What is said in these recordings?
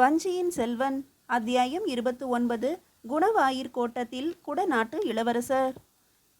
வஞ்சியின் செல்வன் அத்தியாயம் இருபத்து ஒன்பது குணவாயிற் கோட்டத்தில் குடநாட்டு இளவரசர்.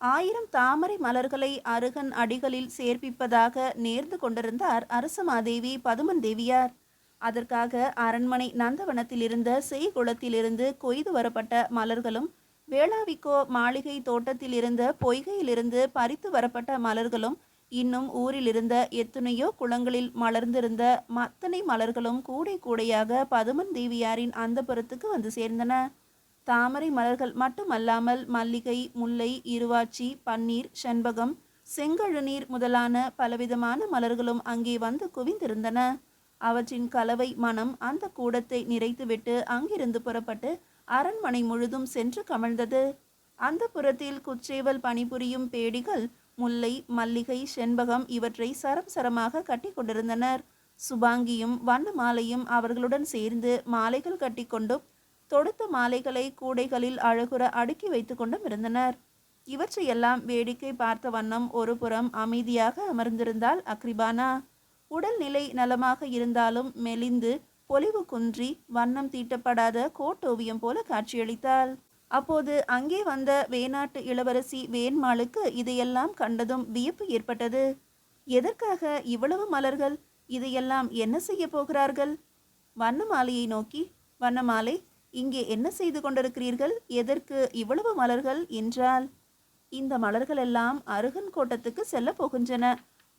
ஆயிரம் தாமரை மலர்களை அருகன் அடிகளில் சேர்ப்பிப்பதாக நேர்ந்து கொண்டிருந்தார் அரசமாதேவி பதுமன் தேவியார். அதற்காக அரண்மனை நந்தவனத்திலிருந்த செய்குளத்திலிருந்து கொய்து வரப்பட்ட மலர்களும் வேளாவிக்கோ மாளிகை தோட்டத்தில் இருந்த பொய்கையிலிருந்து பறித்து வரப்பட்ட மலர்களும் இன்னும் ஊரில் இருந்த எத்தனையோ குளங்களில் மலர்ந்திருந்த மத்தனை மலர்களும் கூடை கூடையாக பதுமன் தேவியாரின் அந்தபுரத்துக்கு வந்து சேர்ந்தன. தாமரை மலர்கள் மட்டுமல்லாமல் மல்லிகை முல்லை இருவாச்சி பன்னீர் செண்பகம் செங்கழுநீர் முதலான பலவிதமான மலர்களும் அங்கே வந்து குவிந்திருந்தன. அவற்றின் கலவை மனம் அந்த கூடத்தை நிறைத்துவிட்டு அங்கிருந்து புறப்பட்டு அரண்மனை முழுதும் சென்று கமழ்ந்தது. அந்த புறத்தில் குச்சேவல் பணிபுரியும் பேடிகள் முல்லை மல்லிகை செண்பகம் இவற்றை சரம் சரமாக கட்டி கொண்டிருந்தனர். சுபாங்கியும் வண்ண மாலையும் அவர்களுடன் சேர்ந்து மாலைகள் கட்டிக்கொண்டும் தொடுத்த மாலைகளை கூடைகளில் அழகுற அடுக்கி வைத்து கொண்டும் இருந்தனர். இவற்றையெல்லாம் வேடிக்கை பார்த்த வண்ணம் ஒரு புறம் அமைதியாக அமர்ந்திருந்தாள் அக்ரிபானா. உடல்நிலை நலமாக இருந்தாலும் மெலிந்து பொலிவு குன்றி வண்ணம் தீட்டப்படாத கோட்டோவியம் போல காட்சியளித்தாள். அப்போது அங்கே வந்த வேணாட்டு இளவரசி வேண்மாளுக்கு இதையெல்லாம் கண்டதும் வியப்பு ஏற்பட்டது. எதற்காக இவ்வளவு மலர்கள்? இதையெல்லாம் என்ன செய்ய போகிறார்கள்? வண்ணமாலையை நோக்கி. வண்ணமாலை? இங்கே என்ன செய்து கொண்டிருக்கிறீர்கள்? எதற்கு இவ்வளவு மலர்கள்? என்றால் இந்த மலர்கள் எல்லாம் அருகன் கோட்டத்துக்கு செல்ல போகின்றன.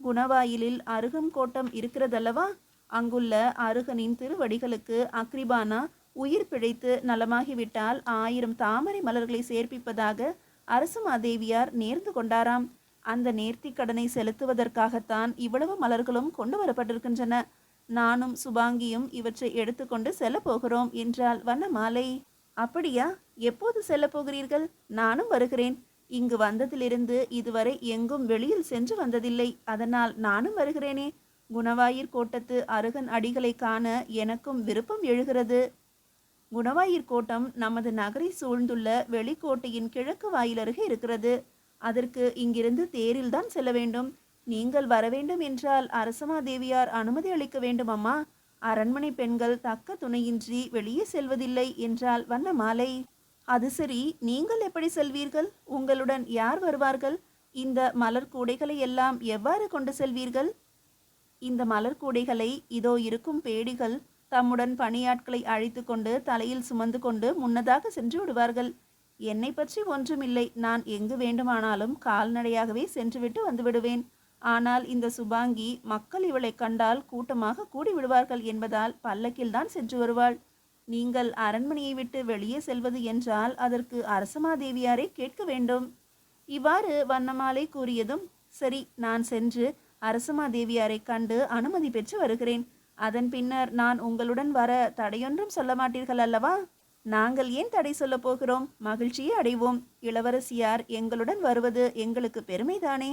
குணவாயிலில் அருகன் கோட்டம் இருக்கிறதல்லவா? அங்குள்ள அருகனின் திருவடிகளுக்கு அக்ரிபானா உயிர் பிழைத்து நலமாகிவிட்டால் ஆயிரம் தாமரை மலர்களை சேர்ப்பிப்பதாக அரசமாதேவியார் நேர்ந்து கொண்டாராம். அந்த நேர்த்தி கடனை செலுத்துவதற்காகத்தான் இவ்வளவு மலர்களும் கொண்டு வரப்பட்டிருக்கின்றன. நானும் சுபாங்கியும் இவற்றை எடுத்துக்கொண்டு செல்ல போகிறோம் என்றாள் வண்ணமாலை. அப்படியா? எப்போது செல்ல போகிறீர்கள்? நானும் வருகிறேன். இங்கு வந்ததிலிருந்து இதுவரை எங்கும் வெளியில் சென்று வந்ததில்லை. அதனால் நானும் வருகிறேனே. குணவாயிற் கோட்டத்து அருகன் அடிகளை காண எனக்கும் விருப்பம் எழுகிறது. குணவாயிர் கோட்டம் நமது நகரை சூழ்ந்துள்ள வெளிக்கோட்டையின் கிழக்கு வாயிலருகே இருக்கிறது. அதற்கு இங்கிருந்து தேரில்தான் செல்ல வேண்டும். நீங்கள் வர வேண்டும் என்றால் அரசமாதேவியார் அனுமதி அளிக்க வேண்டும் அம்மா அரண்மனை பெண்கள் தக்க துணையின்றி வெளியே செல்வதில்லை என்றால் வண்ணமாலை. அது சரி நீங்கள் எப்படி செல்வீர்கள்? உங்களுடன் யார் வருவார்கள்? இந்த மலர் கூடைகளை எல்லாம் எவ்வாறு கொண்டு செல்வீர்கள்? இந்த மலர் கூடைகளை இதோ இருக்கும் பேடிகள் தம்முடன் பணியாட்களை அழைத்து கொண்டு தலையில் சுமந்து கொண்டு முன்னதாக சென்று விடுவார்கள். என்னை பற்றி ஒன்றுமில்லை. நான் எங்கு வேண்டுமானாலும் கால்நடையாகவே சென்றுவிட்டு வந்து விடுவேன் ஆனால் இந்த சுபாங்கி மக்கள் இவளை கண்டால் கூட்டமாக கூடி விடுவார்கள் என்பதால் பல்லக்கில்தான் சென்று வருவாள். நீங்கள் அரண்மனையை விட்டு வெளியே செல்வது என்றால் அதற்கு அரசமாதேவியாரை கேட்க வேண்டும். இவ்வாறு வண்ணமாலை கூறியதும் சரி நான் சென்று அரசமாதேவியாரை கண்டு அனுமதி பெற்று வருகிறேன். அதன் பின்னர் நான் உங்களுடன் வர தடையொன்றும் சொல்ல மாட்டீர்கள் அல்லவா? நாங்கள் ஏன் தடை சொல்லப் போகிறோம்? மகிழ்ச்சியை அடைவோம். இளவரசியார் எங்களுடன் வருவது எங்களுக்கு பெருமைதானே?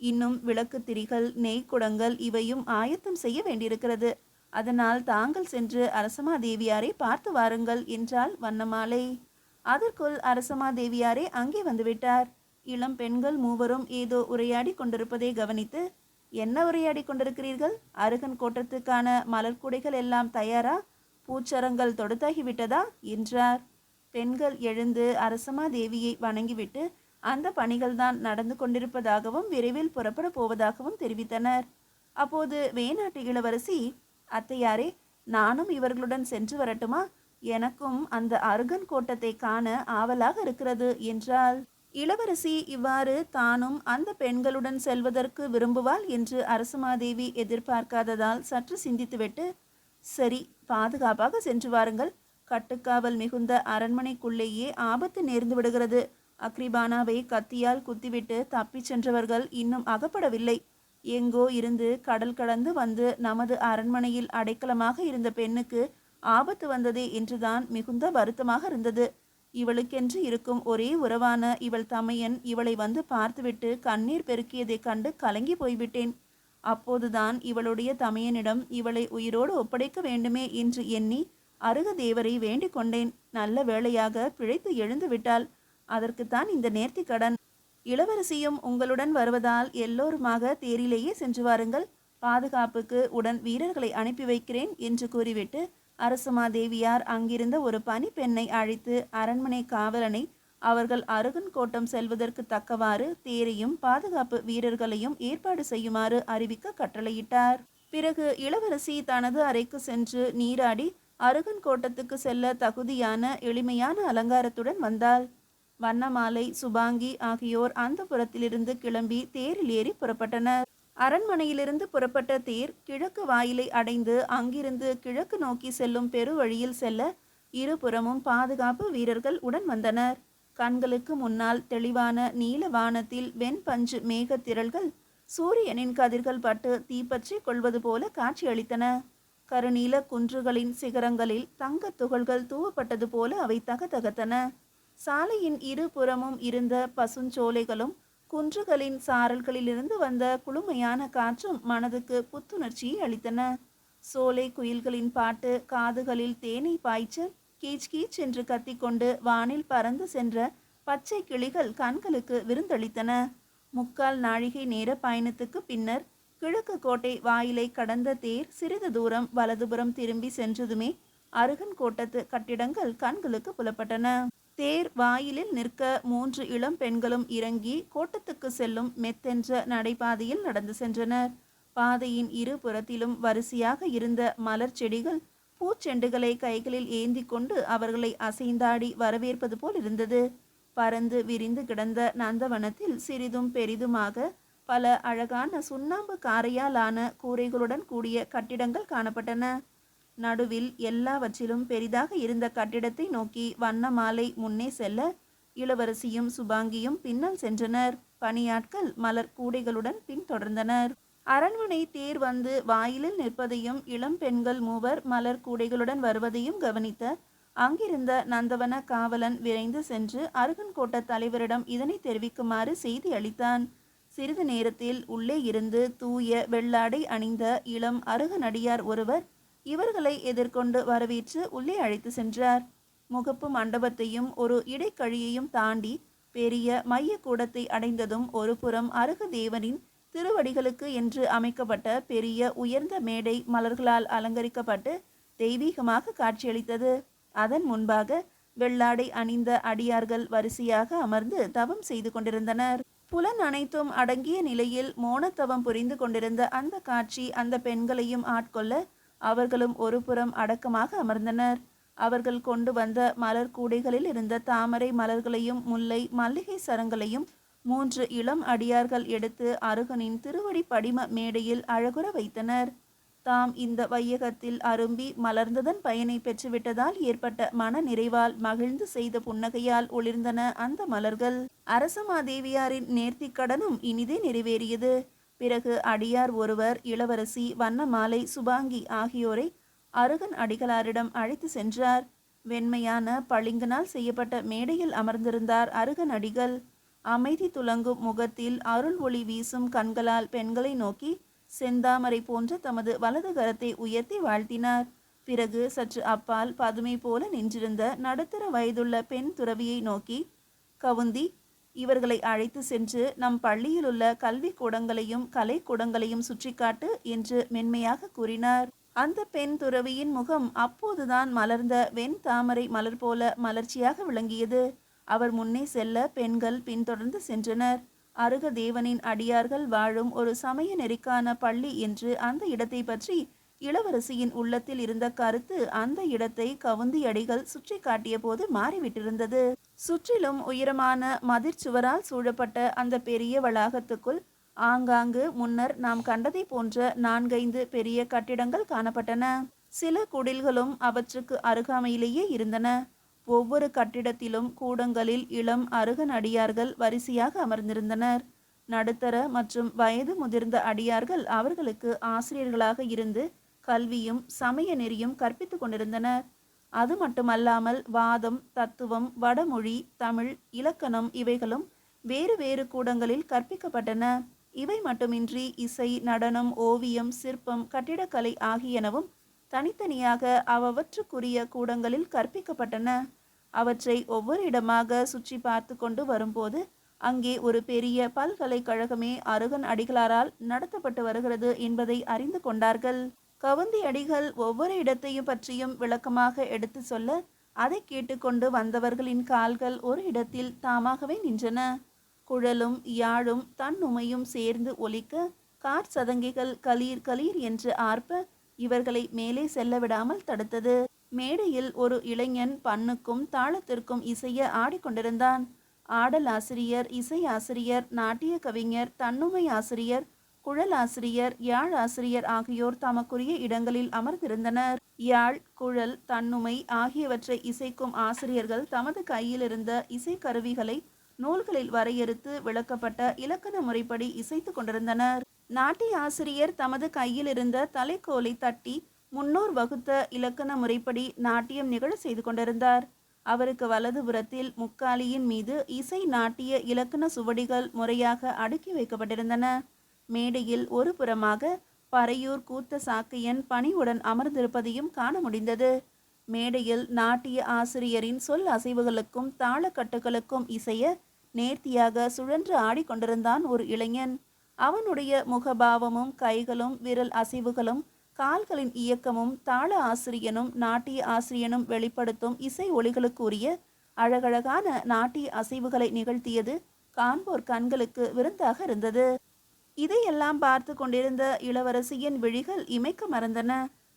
இன்னும் விளக்கு திரிகள் நெய்க்குடங்கள் இவையும் ஆயத்தம் செய்ய வேண்டியிருக்கிறது. அதனால் தாங்கள் சென்று அரசமாதேவியாரை பார்த்து வாருங்கள் என்றாள் வண்ணமாலை. அதற்குள் அரசமாதேவியாரே அங்கே வந்துவிட்டார். இளம் பெண்கள் மூவரும் ஏதோ உரையாடி கொண்டிருப்பதை கவனித்து என்ன உரையாடி கொண்டிருக்கிறீர்கள்? அருகன் கோட்டத்துக்கான மலர்கூடைகள் எல்லாம் தயாரா? பூச்சரங்கள் தொடுத்தாகிவிட்டதா? என்றார். பெண்கள் எழுந்து அரசமா தேவியை வணங்கிவிட்டு அந்த பணிகள் தான் நடந்து கொண்டிருப்பதாகவும் விரைவில் புறப்பட போவதாகவும் தெரிவித்தனர். அப்போது வேணாட்டு இளவரசி அத்தையாரே நானும் இவர்களுடன் சென்று வரட்டுமா? எனக்கும் அந்த அருகன் கோட்டத்தை காண ஆவலாக இருக்கிறது என்றால் இளவரசி இவ்வாறு தானும் அந்த பெண்களுடன் செல்வதற்கு விரும்புவாள் என்று அரசமாதேவி எதிர்பார்க்காததால் சற்று சிந்தித்துவிட்டு சரி பாதுகாப்பாக சென்று வாருங்கள். கட்டுக்காவல் மிகுந்த அரண்மனைக்குள்ளேயே ஆபத்து நேர்ந்து விடுகிறது. அக்ரிபானாவை கத்தியால் குத்திவிட்டு தப்பிச் சென்றவர்கள் இன்னும் அகப்படவில்லை. எங்கோ இருந்து கடல் கடந்து வந்து நமது அரண்மனையில் அடைக்கலமாக இருந்த பெண்ணுக்கு ஆபத்து வந்ததே என்றுதான் மிகுந்த வருத்தமாக இருந்தது. இவளுக்கென்று இருக்கும் ஒரே உறவான இவள் தமையன் இவளை வந்து பார்த்துவிட்டு கண்ணீர் பெருக்கியதைக் கண்டு கலங்கி போய்விட்டேன். அப்போதுதான் இவளுடைய தமையனிடம் இவளை உயிரோடு ஒப்படைக்க வேண்டுமே என்று எண்ணி அருக தேவரை வேண்டிக் கொண்டேன். நல்ல வேளையாக பிழைத்து எழுந்து விட்டாள். அதற்குத்தான் இந்த நேர்த்தி கடன். இளவரசியும் உங்களுடன் வருவதால் எல்லோருமாக தேரிலேயே சென்று வாருங்கள். பாதுகாப்புக்கு உடன் வீரர்களை அனுப்பி வைக்கிறேன் என்று கூறிவிட்டு அரசுமாதேவியார் அங்கிருந்த ஒரு பணிப்பெண்ணை அழைத்து அரண்மனை காவலனை அவர்கள் அருகன் கோட்டம் செல்வதற்கு தக்கவாறு தேரையும் பாதுகாப்பு வீரர்களையும் ஏற்பாடு செய்யுமாறு அறிவிக்க கட்டளையிட்டார். பிறகு இளவரசி தனது அறைக்கு சென்று நீராடி அருகன் கோட்டத்துக்கு செல்ல தகுதியான எளிமையான அலங்காரத்துடன் வந்தாள். வண்ணமாலை சுபாங்கி ஆகியோர் அந்த புறத்திலிருந்து கிளம்பி தேரில் ஏறி புறப்பட்டனர். அரண்மனையிலிருந்து புறப்பட்ட தேர் கிழக்கு வாயிலை அடைந்து அங்கிருந்து கிழக்கு நோக்கி செல்லும் பெருவழியில் செல்ல இருபுறமும் பாதுகாப்பு வீரர்கள் உடன் வந்தனர். கண்களுக்கு முன்னால் தெளிவான நீல வானத்தில் வெண்பஞ்சு மேகத் திரள்கள் சூரியனின் கதிர்கள் பட்டு தீப்பற்றி கொள்வது போல காட்சியளித்தன. கருநீல குன்றுகளின் சிகரங்களில் தங்கத் துகள்கள் தூவப்பட்டது போல அவை தகதகத்தன. சாலையின் இரு புறமும் இருந்த பசுஞ்சோலைகளும் குன்றுகளின் சாரல்களிலிருந்து வந்த குளுமையான காற்றும் மனதுக்கு புத்துணர்ச்சியை அளித்தன. சோலை குயில்களின் பாட்டு காதுகளில் தேனை பாய்ச்சல் கீச் கீச் என்று கத்திக்கொண்டு வானில் பறந்து சென்ற பச்சை கிளிகள் கண்களுக்கு விருந்தளித்தன. முக்கால் நாழிகை நேர பயணத்துக்கு பின்னர் கிழக்கு கோட்டை வாயிலை கடந்த தேர் சிறிது தூரம் வலதுபுறம் திரும்பி சென்றதுமே அருகன் கோட்டத்து கட்டிடங்கள் கண்களுக்கு புலப்பட்டன. தேர் வாயிலில் நிற்க மூன்று இளம் பெண்களும் இறங்கி கோட்டத்துக்கு செல்லும் மெத்தென்ற நடைபாதையில் நடந்து சென்றனர். பாதையின் இரு புறத்திலும் வரிசையாக இருந்த மலர் செடிகள் பூச்செண்டுகளை கைகளில் ஏந்தி கொண்டு அவர்களை அசைந்தாடி வரவேற்பது போல் இருந்தது. பறந்து விரிந்து கிடந்த நந்தவனத்தில் சிறிதும் பெரிதுமாக பல அழகான சுண்ணாம்பு காரையாலான கூரைகளுடன் கூடிய கட்டிடங்கள் காணப்பட்டன. நடுவில் எல்லாவற்றிலும் பெரிதாக இருந்த கட்டிடத்தை நோக்கி வண்ணமாலை முன்னே செல்ல இளவரசியும் சுபாங்கியும் பின்னால் சென்றனர். பணியாட்கள் மலர் கூடைகளுடன் பின்தொடர்ந்தனர். அரண்மனை தேர் வந்து வாயிலில் நிற்பதையும் இளம் பெண்கள் மூவர் மலர் கூடைகளுடன் வருவதையும் கவனித்த அங்கிருந்த நந்தவன காவலன் விரைந்து சென்று அருகன்கோட்ட தலைவரிடம் இதனை தெரிவிக்குமாறு செய்தி அளித்தான். சிறிது நேரத்தில் உள்ளே இருந்து தூய வெள்ளாடை அணிந்த இளம் அருகனடியார் ஒருவர் இவர்களை எதிர்கொண்டு வரவேற்று உள்ளே அழைத்து சென்றார். முகப்பு மண்டபத்தையும் ஒரு இடைக்கழியையும் தாண்டி பெரிய மைய கூடத்தை அடைந்ததும் ஒரு புறம் தேவனின் திருவடிகளுக்கு என்று அமைக்கப்பட்ட பெரிய உயர்ந்த மேடை மலர்களால் அலங்கரிக்கப்பட்டு தெய்வீகமாக காட்சியளித்தது. அதன் முன்பாக வெள்ளாடை அணிந்த அடியார்கள் வரிசையாக அமர்ந்து தவம் செய்து கொண்டிருந்தனர். புலன் அனைத்தும் அடங்கிய நிலையில் மோனத்தவம் புரிந்து கொண்டிருந்த அந்த காட்சி அந்த பெண்களையும் ஆட்கொள்ள அவர்களும் ஒரு புறம் அடக்கமாக அமர்ந்தனர். அவர்கள் கொண்டு வந்த மலர் கூடைகளில் இருந்த தாமரை மலர்களையும் முல்லை மல்லிகை சரங்களையும் மூன்று இளம் அடியார்கள் எடுத்து அருகனின் திருவடி படிம மேடையில் அழகுற வைத்தனர். தாம் இந்த வையகத்தில் அரும்பி மலர்ந்ததன் பயனை பெற்றுவிட்டதால் ஏற்பட்ட மன நிறைவால் மகிழ்ந்து செய்த புன்னகையால் ஒளிர்ந்தன அந்த மலர்கள். அரசமாதேவியாரின் நேர்த்திக் கடனும் இனிதே நிறைவேறியது. பிறகு அடியார் ஒருவர் இளவரசி வண்ணமாலை சுபாங்கி ஆகியோரை அருகன் அடிகளாரிடம் அழைத்து சென்றார். வெண்மையான பளிங்கினால் செய்யப்பட்ட மேடையில் அமர்ந்திருந்தார் அருகன் அடிகள். அமைதி துலங்கும் முகத்தில் அருள் ஒளி வீசும் கண்களால் பெண்களை நோக்கி செந்தாமரை போன்ற தமது வலது கரத்தை உயர்த்தி வாழ்த்தினார். பிறகு சற்று அப்பால் பதுமை போல நின்றிருந்த நடுத்தர வயதுள்ள பெண் துறவியை நோக்கி கவுந்தி இவர்களை அழைத்து சென்று நம் பள்ளியிலுள்ள கல்வி கூடங்களையும் கலைக்கூடங்களையும் சுற்றிக்காட்டு என்று மென்மையாக கூறினார். அந்த பெண் துறவியின் முகம் அப்போதுதான் மலர்ந்த வெண் தாமரை மலர் போல மலர்ச்சியாக விளங்கியது. அவர் முன்னே செல்ல பெண்கள் பின்தொடர்ந்து சென்றனர். அருக தேவனின் அடியார்கள் வாழும் ஒரு சமய நெறிக்கான பள்ளி என்று அந்த இடத்தை பற்றி இளவரசியின் உள்ளத்தில் இருந்த கருத்து அந்த இடத்தை கவுந்தி அடிகள் சுற்றி காட்டிய போது மாறிவிட்டிருந்தது. சுற்றிலும் உயரமான மதிர்ச்சுவரால் சூழப்பட்ட அந்த பெரிய வளாகத்துக்குள் ஆங்காங்கு முன்னர் நாம் கண்டதை போன்ற நான்கைந்து பெரிய கட்டிடங்கள் காணப்பட்டன. சில குடில்களும் அவற்றுக்கு அருகாமையிலேயே இருந்தன. ஒவ்வொரு கட்டிடத்திலும் கூடங்களில் இளம் அருகன் அடியார்கள் வரிசையாக அமர்ந்திருந்தனர். நடுத்தர மற்றும் வயது முதிர்ந்த அடியார்கள் அவர்களுக்கு ஆசிரியர்களாக இருந்து கல்வியும் சமய நெறியும் கற்பித்துக் கொண்டிருந்தனர் அது மட்டுமல்லாமல் வாதம் தத்துவம் வடமொழி தமிழ் இலக்கணம் இவைகளும் வேறு வேறு கூடங்களில் கற்பிக்கப்பட்டன. இவை மட்டுமின்றி இசை நடனம் ஓவியம் சிற்பம் கட்டிடக்கலை ஆகியனவும் தனித்தனியாக அவற்றுக்குரிய கூடங்களில் கற்பிக்கப்பட்டன. அவற்றை ஒவ்வொரு இடமாக சுற்றி பார்த்து கொண்டு வரும்போது அங்கே ஒரு பெரிய பல்கலைக்கழகமே அருகன் அடிகளாரால் நடத்தப்பட்டு வருகிறது என்பதை அறிந்து கொண்டார்கள். கவுந்தி அடிகள் ஒவ்வொரு இடத்தையும் பற்றியும் விளக்கமாக எடுத்து சொல்ல அதை கேட்டுக்கொண்டு வந்தவர்களின் கால்கள் ஒரு இடத்தில் தாமாகவே நின்றன. குழலும் யாழும் தன்னுமையும் சேர்ந்து ஒலிக்க கார் சதங்கிகள் கலீர் கலீர் என்று ஆர்ப்ப இவர்களை மேலே செல்ல விடாமல் தடுத்தது. மேடையில் ஒரு இளைஞன் பண்ணுக்கும் தாளத்திற்கும் இசைய ஆடிக்கொண்டிருந்தான் ஆடல் ஆசிரியர் இசை ஆசிரியர் நாட்டிய கவிஞர் தன்னுமை ஆசிரியர் குழல் ஆசிரியர் யாழ் ஆசிரியர் ஆகியோர் தமக்குரிய இடங்களில் அமர்ந்திருந்தனர். யாழ் குழல் தன்னுமை ஆகியவற்றை இசைக்கும் ஆசிரியர்கள் தமது கையிலிருந்த இசைக்கருவிகளை நூல்களில் வரையறுத்து விளக்கப்பட்ட இலக்கண முறைப்படி இசைத்துக் கொண்டிருந்தனர். நாட்டிய ஆசிரியர் தமது கையில் இருந்த தலைக்கோலை தட்டி முன்னோர் வகுத்த இலக்கண முறைப்படி நாட்டியம் நிகழ செய்து கொண்டிருந்தார். அவருக்கு வலதுபுறத்தில் முக்காலியின் மீது இசை நாட்டிய இலக்கண சுவடிகள் முறையாக அடுக்கி வைக்கப்பட்டிருந்தன. மேடையில் ஒரு புறமாக பறையூர் கூத்த சாக்கையன் பணிவுடன் அமர்ந்திருப்பதையும் காண முடிந்தது. மேடையில் நாட்டிய ஆசிரியரின் சொல் அசைவுகளுக்கும் தாளக்கட்டுகளுக்கும் இசைய நேர்த்தியாக சுழன்று ஆடிக்கொண்டிருந்தான் ஒரு இளைஞன். அவனுடைய முகபாவமும் கைகளும் விரல் அசைவுகளும் கால்களின் இயக்கமும் தாள ஆசிரியனும் நாட்டிய ஆசிரியனும் வெளிப்படுத்தும் இசை ஒளிகளுக்குரிய அழகழகான நாட்டிய அசைவுகளை நிகழ்த்தியது காண்போர் கண்களுக்கு விருந்தாக இருந்தது. இதையெல்லாம் பார்த்து கொண்டிருந்த இளவரசியின் விழிகள் இமைக்க மறந்தன.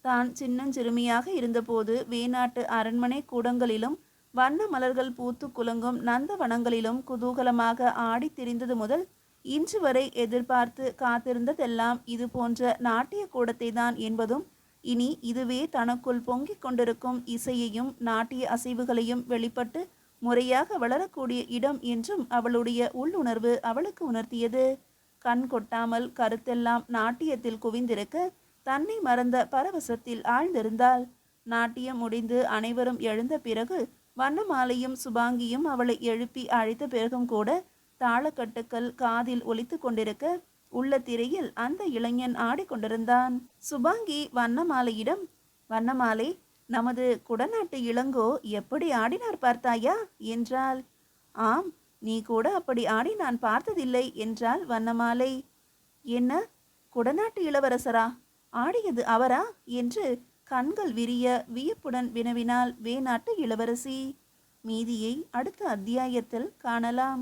தான் சின்னஞ்சிறுமியாக இருந்தபோது வேணாட்டு அரண்மனை கூடங்களிலும் வண்ண மலர்கள் பூத்து குலுங்கும் நந்தவனங்களிலும் குதூகலமாக ஆடித் திரிந்தது முதல் இன்று வரை எதிர்பார்த்து காத்திருந்ததெல்லாம் இது போன்ற நாட்டிய கூடத்தை தான் என்பதும் இனி இதுவே தனக்குள் பொங்கிக் கொண்டிருக்கும் இசையையும் நாட்டிய அசைவுகளையும் வெளிப்பட்டு முறையாக வளரக்கூடிய இடம் என்றும் அவளுடைய உள்ளுணர்வு அவளுக்கு உணர்த்தியது. கண் கொட்டாமல் கருத்தெல்லாம் நாட்டியத்தில் குவிந்திருக்க தன்னை மறந்த பரவசத்தில் ஆழ்ந்திருந்தாள். நாட்டியம் முடிந்து அனைவரும் எழுந்த பிறகு வண்ணமாலையும் சுபாங்கியும் அவளை எழுப்பி அழைத்த பிறகும் கூட தாளக்கட்டுக்கள் காதில் ஒலித்து கொண்டிருக்க உள்ள திரையில் அந்த இளைஞன் ஆடிக்கொண்டிருந்தான் சுபாங்கி வண்ணமாலையிடம் வண்ணமாலை நமது குடநாட்டு இளங்கோ எப்படி ஆடினார் பார்த்தாயா? என்றாள். ஆம் நீ கூட அப்படி ஆடி நான் பார்த்ததில்லை என்றாள் வண்ணமாலை. என்ன? குடநாட்டு இளவரசரா? ஆடியது அவரா? என்று கண்கள் விரிய வியப்புடன் வினவினால் வேநாட்டு இளவரசி. மீதியை அடுத்த அத்தியாயத்தில் காணலாம்.